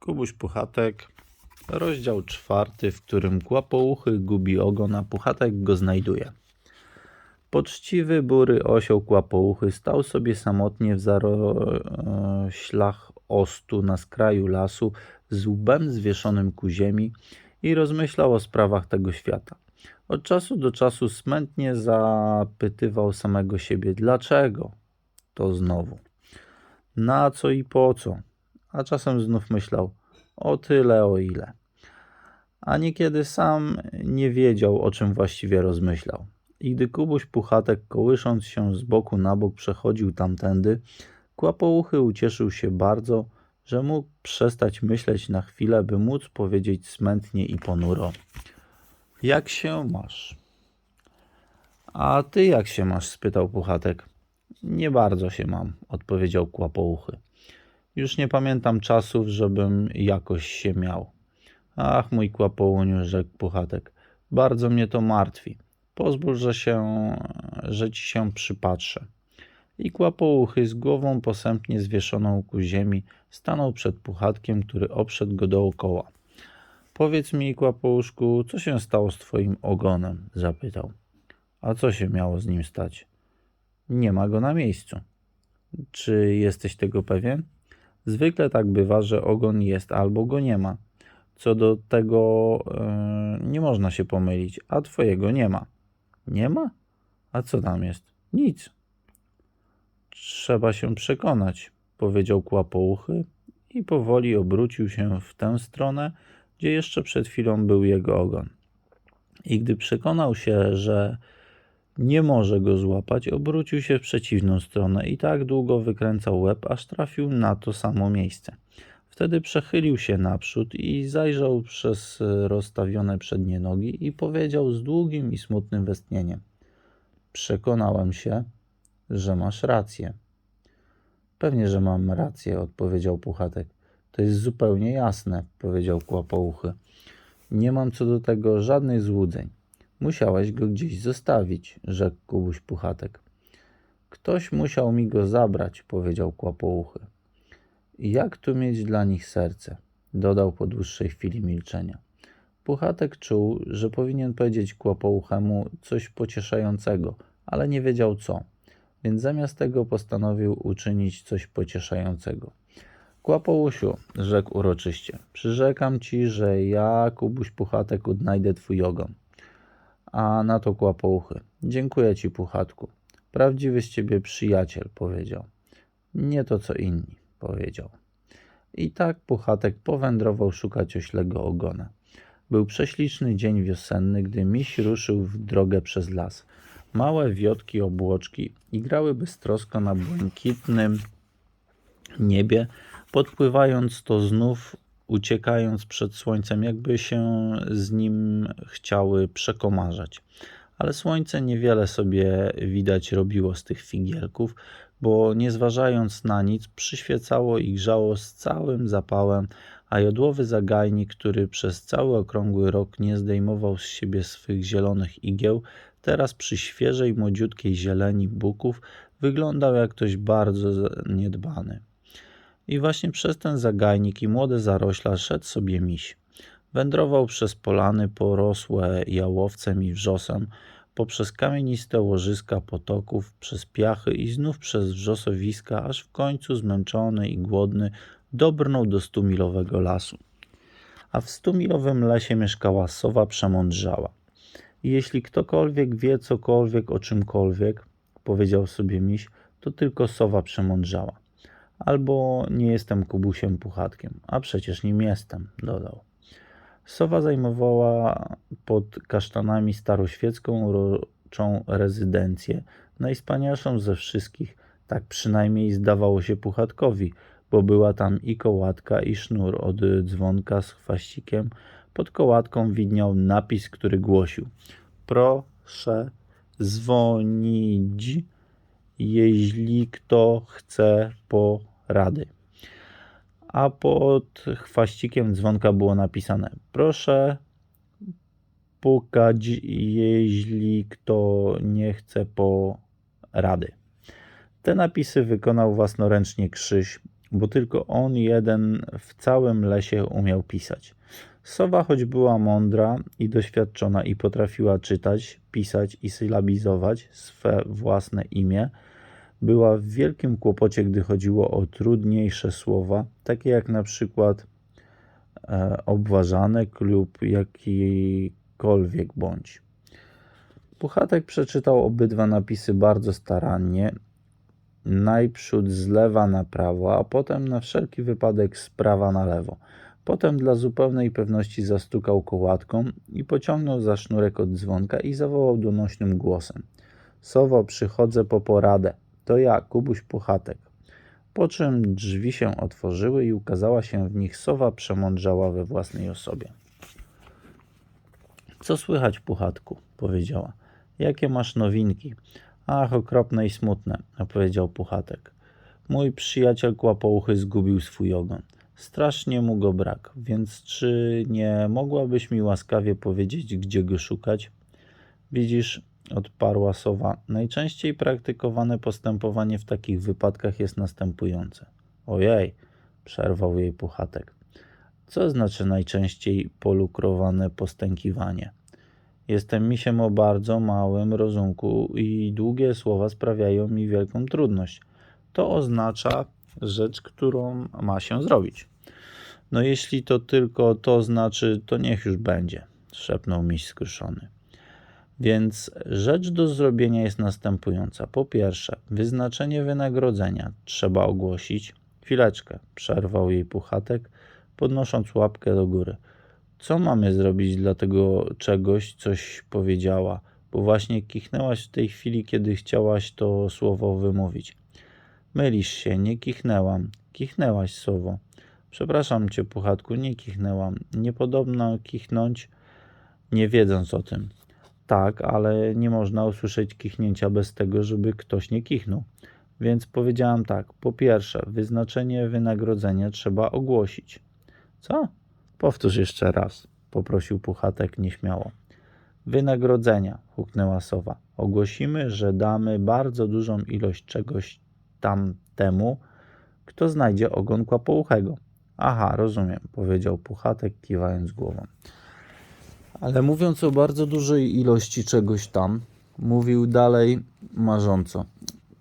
Kubuś Puchatek, rozdział czwarty, w którym kłapouchy gubi ogon, a Puchatek go znajduje. Poczciwy, bury osioł kłapouchy stał sobie samotnie w zaroślach ostu na skraju lasu z łbem zwieszonym ku ziemi i rozmyślał o sprawach tego świata. Od czasu do czasu smętnie zapytywał samego siebie, dlaczego to znowu, na co i po co, a czasem znów myślał, o tyle, o ile. A niekiedy sam nie wiedział, o czym właściwie rozmyślał. I gdy Kubuś Puchatek, kołysząc się z boku na bok, przechodził tamtędy, Kłapouchy ucieszył się bardzo, że mógł przestać myśleć na chwilę, by móc powiedzieć smętnie i ponuro. Jak się masz? A ty jak się masz? spytał Puchatek. Nie bardzo się mam, odpowiedział Kłapouchy. Już nie pamiętam czasów, żebym jakoś się miał. Ach, mój Kłapouniu, rzekł Puchatek, bardzo mnie to martwi. Pozwól, że, się, że ci się przypatrzę. I Kłapouchy z głową posępnie zwieszoną ku ziemi stanął przed Puchatkiem, który obszedł go dookoła. Powiedz mi, Kłapouszku, co się stało z twoim ogonem? zapytał. A co się miało z nim stać? Nie ma go na miejscu. Czy jesteś tego pewien? Zwykle tak bywa, że ogon jest albo go nie ma. Co do tego e, nie można się pomylić, a twojego nie ma. Nie ma? A co tam jest? Nic. Trzeba się przekonać, powiedział kłapouchy i powoli obrócił się w tę stronę, gdzie jeszcze przed chwilą był jego ogon. I gdy przekonał się, że nie może go złapać, obrócił się w przeciwną stronę i tak długo wykręcał łeb, aż trafił na to samo miejsce. Wtedy przechylił się naprzód i zajrzał przez rozstawione przednie nogi i powiedział z długim i smutnym westchnieniem: Przekonałem się, że masz rację. Pewnie, że mam rację, odpowiedział Puchatek. To jest zupełnie jasne, powiedział Kłapouchy. Nie mam co do tego żadnych złudzeń. Musiałeś go gdzieś zostawić, rzekł Kubuś Puchatek. Ktoś musiał mi go zabrać, powiedział Kłapouchy. Jak tu mieć dla nich serce? Dodał po dłuższej chwili milczenia. Puchatek czuł, że powinien powiedzieć Kłapouchemu coś pocieszającego, ale nie wiedział co, więc zamiast tego postanowił uczynić coś pocieszającego. Kłapousiu, rzekł uroczyście, przyrzekam ci, że ja, Kubuś Puchatek, odnajdę twój ogon. A na to kłapouchy. Dziękuję ci, Puchatku. Prawdziwy z ciebie przyjaciel, powiedział. Nie to co inni, powiedział. I tak Puchatek powędrował szukać oślego ogona. Był prześliczny dzień wiosenny, gdy miś ruszył w drogę przez las. Małe wiotki obłoczki igrały beztrosko na błękitnym niebie, podpływając to znów uciekając przed słońcem, jakby się z nim chciały przekomarzać. Ale słońce niewiele sobie widać robiło z tych figielków, bo nie zważając na nic, przyświecało i grzało z całym zapałem, a jodłowy zagajnik, który przez cały okrągły rok nie zdejmował z siebie swych zielonych igieł, teraz przy świeżej, młodziutkiej zieleni buków wyglądał jak ktoś bardzo niedbany. I właśnie przez ten zagajnik i młode zarośla szedł sobie miś. Wędrował przez polany porosłe jałowcem i wrzosem, poprzez kamieniste łożyska potoków, przez piachy i znów przez wrzosowiska, aż w końcu zmęczony i głodny dobrnął do stumilowego lasu. A w stumilowym lesie mieszkała sowa przemądrzała. I jeśli ktokolwiek wie cokolwiek o czymkolwiek, powiedział sobie miś, to tylko sowa przemądrzała. Albo nie jestem Kubusiem Puchatkiem, a przecież nim jestem, dodał. Sowa zajmowała pod kasztanami staroświecką uroczą rezydencję, najspanialszą ze wszystkich, tak przynajmniej zdawało się Puchatkowi, bo była tam i kołatka, i sznur od dzwonka z chwaścikiem. Pod kołatką widniał napis, który głosił: Proszę dzwonić jeśli kto chce porady. A pod chwaścikiem dzwonka było napisane: Proszę pukać, jeśli kto nie chce porady. Te napisy wykonał własnoręcznie Krzyś, bo tylko on jeden w całym lesie umiał pisać. Sowa, choć była mądra i doświadczona i potrafiła czytać, pisać i sylabizować swe własne imię, była w wielkim kłopocie, gdy chodziło o trudniejsze słowa, takie jak na przykład e, obważanek lub jakikolwiek bądź. Puchatek przeczytał obydwa napisy bardzo starannie, najprzód z lewa na prawo, a potem na wszelki wypadek z prawa na lewo. Potem dla zupełnej pewności zastukał kołatką i pociągnął za sznurek od dzwonka i zawołał donośnym głosem. Sowo, przychodzę po poradę. To ja, Kubuś Puchatek. Po czym drzwi się otworzyły i ukazała się w nich sowa przemądrzała we własnej osobie. Co słychać, Puchatku? powiedziała. Jakie masz nowinki? Ach, okropne i smutne, opowiedział Puchatek. Mój przyjaciel kłapouchy zgubił swój ogon. Strasznie mu go brak, więc czy nie mogłabyś mi łaskawie powiedzieć, gdzie go szukać? Widzisz, odparła sowa, najczęściej praktykowane postępowanie w takich wypadkach jest następujące. Ojej, przerwał jej Puchatek. Co znaczy najczęściej polukrowane postękiwanie? Jestem misiem o bardzo małym rozumku i długie słowa sprawiają mi wielką trudność. To oznacza rzecz, którą ma się zrobić. No jeśli to tylko to znaczy, to niech już będzie, szepnął miś skruszony. Więc rzecz do zrobienia jest następująca. Po pierwsze, wyznaczenie wynagrodzenia trzeba ogłosić. Chwileczkę, przerwał jej puchatek, podnosząc łapkę do góry. Co mamy zrobić dla tego czegoś, coś powiedziała, bo właśnie kichnęłaś w tej chwili, kiedy chciałaś to słowo wymówić. Mylisz się, nie kichnęłam. Kichnęłaś słowo. Przepraszam cię, puchatku, nie kichnęłam. Niepodobno kichnąć, nie wiedząc o tym. Tak, ale nie można usłyszeć kichnięcia bez tego, żeby ktoś nie kichnął. Więc powiedziałam tak. Po pierwsze, wyznaczenie wynagrodzenia trzeba ogłosić. Co? Powtórz jeszcze raz, poprosił Puchatek nieśmiało. Wynagrodzenia, huknęła sowa. Ogłosimy, że damy bardzo dużą ilość czegoś tam temu, kto znajdzie ogon kłapouchego. Aha, rozumiem, powiedział Puchatek, kiwając głową. Ale mówiąc o bardzo dużej ilości czegoś tam, mówił dalej marząco.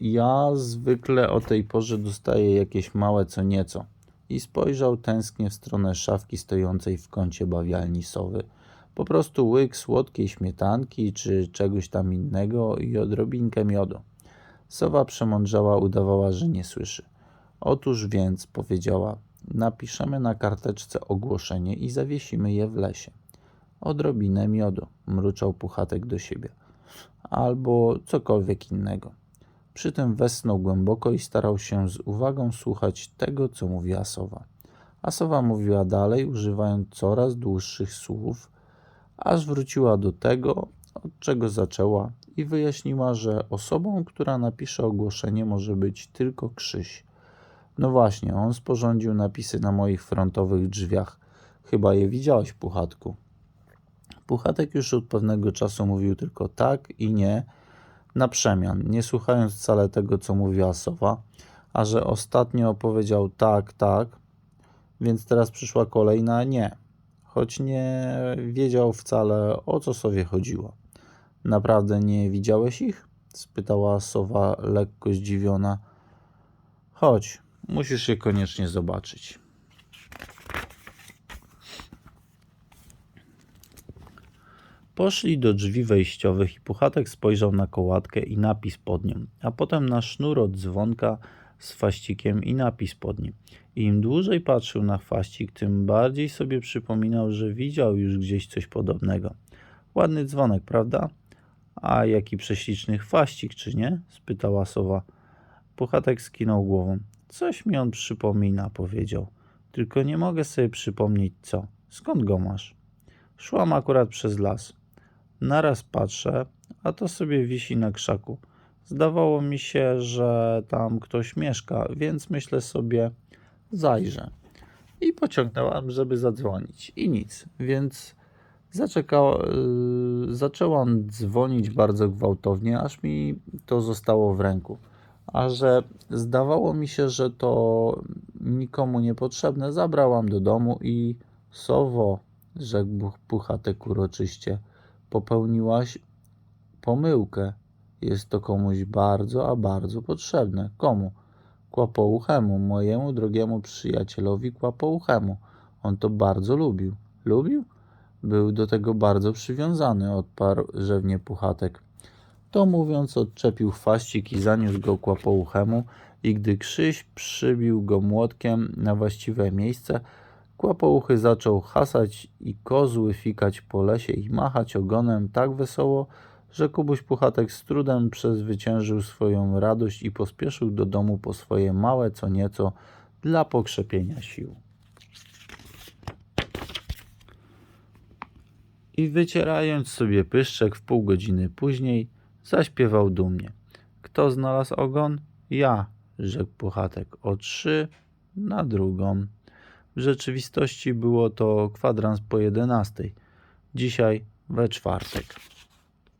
Ja zwykle o tej porze dostaję jakieś małe co nieco. I spojrzał tęsknie w stronę szafki stojącej w kącie bawialni sowy. Po prostu łyk słodkiej śmietanki czy czegoś tam innego i odrobinkę miodu. Sowa przemądrzała, udawała, że nie słyszy. Otóż więc, powiedziała, napiszemy na karteczce ogłoszenie i zawiesimy je w lesie. Odrobinę miodu, mruczał Puchatek do siebie. Albo cokolwiek innego. Przy tym wesnął głęboko i starał się z uwagą słuchać tego, co mówiła sowa. A sowa mówiła dalej, używając coraz dłuższych słów, aż wróciła do tego, od czego zaczęła i wyjaśniła, że osobą, która napisze ogłoszenie, może być tylko Krzyś. No właśnie, on sporządził napisy na moich frontowych drzwiach. Chyba je widziałeś, Puchatku. Puchatek już od pewnego czasu mówił tylko tak i nie, na przemian, nie słuchając wcale tego, co mówiła sowa, a że ostatnio powiedział tak, tak, więc teraz przyszła kolejna nie, choć nie wiedział wcale, o co sowie chodziło. Naprawdę nie widziałeś ich? spytała sowa lekko zdziwiona. Chodź, musisz je koniecznie zobaczyć. Poszli do drzwi wejściowych i Puchatek spojrzał na kołatkę i napis pod nią, a potem na sznur od dzwonka z faścikiem i napis pod nim. I im dłużej patrzył na faścik, tym bardziej sobie przypominał, że widział już gdzieś coś podobnego. Ładny dzwonek, prawda? A jaki prześliczny chwaścik, czy nie? spytała sowa. Puchatek skinął głową. Coś mi on przypomina, powiedział. Tylko nie mogę sobie przypomnieć co. Skąd go masz? Szłam akurat przez las. Naraz patrzę, a to sobie wisi na krzaku. Zdawało mi się, że tam ktoś mieszka, więc myślę sobie, zajrzę. I pociągnęłam, żeby zadzwonić. I nic, więc zaczeka, zaczęłam dzwonić bardzo gwałtownie, aż mi to zostało w ręku. A że zdawało mi się, że to nikomu niepotrzebne, zabrałam do domu i sowo, rzekł Puchatek uroczyście, popełniłaś pomyłkę. Jest to komuś bardzo, a bardzo potrzebne. Komu? Kłapouchemu, mojemu drogiemu przyjacielowi Kłapouchemu. On to bardzo lubił. Lubił? Był do tego bardzo przywiązany, odparł rzewnie Puchatek. To mówiąc, odczepił chwaścik i zaniósł go Kłapouchemu i gdy Krzyś przybił go młotkiem na właściwe miejsce, Kłapouchy zaczął hasać i kozły fikać po lesie i machać ogonem tak wesoło, że Kubuś Puchatek z trudem przezwyciężył swoją radość i pospieszył do domu po swoje małe co nieco dla pokrzepienia sił. I wycierając sobie pyszczek w pół godziny później, zaśpiewał dumnie. Kto znalazł ogon? Ja, rzekł Puchatek, o trzy na drugą. W rzeczywistości było to kwadrans po jedenastej, dzisiaj we czwartek.